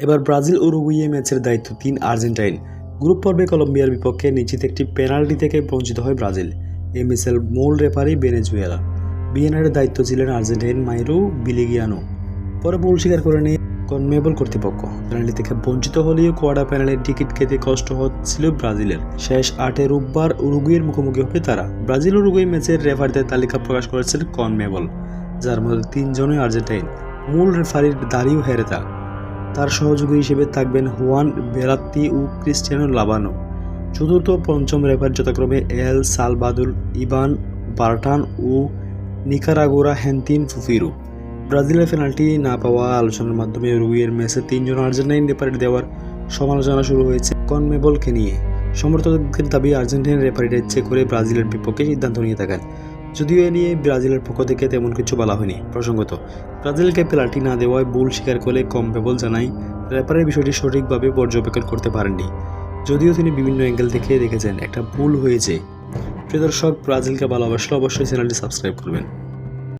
এবার Brazil Uruguay ম্যাচের দায়িত্ব তিন আর্জেন্টাইন। গ্রুপ পর্বে কলম্বিয়ার বিপক্ষে নিশ্চিত একটি পেনাল্টি থেকে বঞ্চিত হয় ব্রাজিল। এই ম্যাচের মূল রেফারি বেনেজুয়েলা বিএনআর দায়িত্ব ছিলেন আর্জেন্টাইন মাইরু বিলিগিয়ানো। পরে ভুল স্বীকার করে নিয়ে কনমেবল কর্তৃপক্ষ। পেনাল্টি থেকে বঞ্চিত হলেও কোয়ার্টার প্যানেলের টিকিট খেতে কষ্ট হচ্ছিল ব্রাজিলের। শেষ আটে রোববার উরুগুয়ের মুখোমুখি হবে তারা। ব্রাজিল উরুগুয়ে ম্যাচের রেফারিদের তালিকা প্রকাশ করেছেন কনমেবল, যার মধ্যে তিনজনই আর্জেন্টাইন। মূল রেফারির দাড়িও হেরেতা তার সহযোগী হিসেবে থাকবেন হুয়ান বেরাত্তি ও ক্রিস্টিয়ানো লাবানো। চতুর্থ পঞ্চম রেফার যথাক্রমে এল সালবাদুল ইবান, বার্টান ও নিকারাগোরা হ্যান্তিন ফুফিরু। ব্রাজিলের পেনাল্টি না পাওয়া আলোচনার মাধ্যমে উরুগুয়ের ম্যাচে তিনজন আর্জেন্টাইন রেফারি দেওয়ার সমালোচনা শুরু হয়েছে কনমেবলকে নিয়ে। সমর্থকদের দাবি, আর্জেন্টাইন রেফারিটা ইচ্ছে করে ব্রাজিলের বিপক্ষে সিদ্ধান্ত নিয়ে থাকেন। যদিও এ নিয়ে ব্রাজিলের পক্ষ থেকে তেমন কিছু বলা হয়নি। প্রসঙ্গত, ব্রাজিলকে পেলাটি না দেওয়ায় ভুল স্বীকার করে কমপেবল জানাই রেফারের বিষয়টি সঠিকভাবে পর্যবেক্ষণ করতে পারেননি। যদিও তিনি বিভিন্ন অ্যাঙ্গেল থেকে দেখেছেন, একটা ভুল হয়েছে। প্রিয় দর্শক ব্রাজিলকে ভালোবাসলে অবশ্যই চ্যানেলটি সাবস্ক্রাইব করবেন।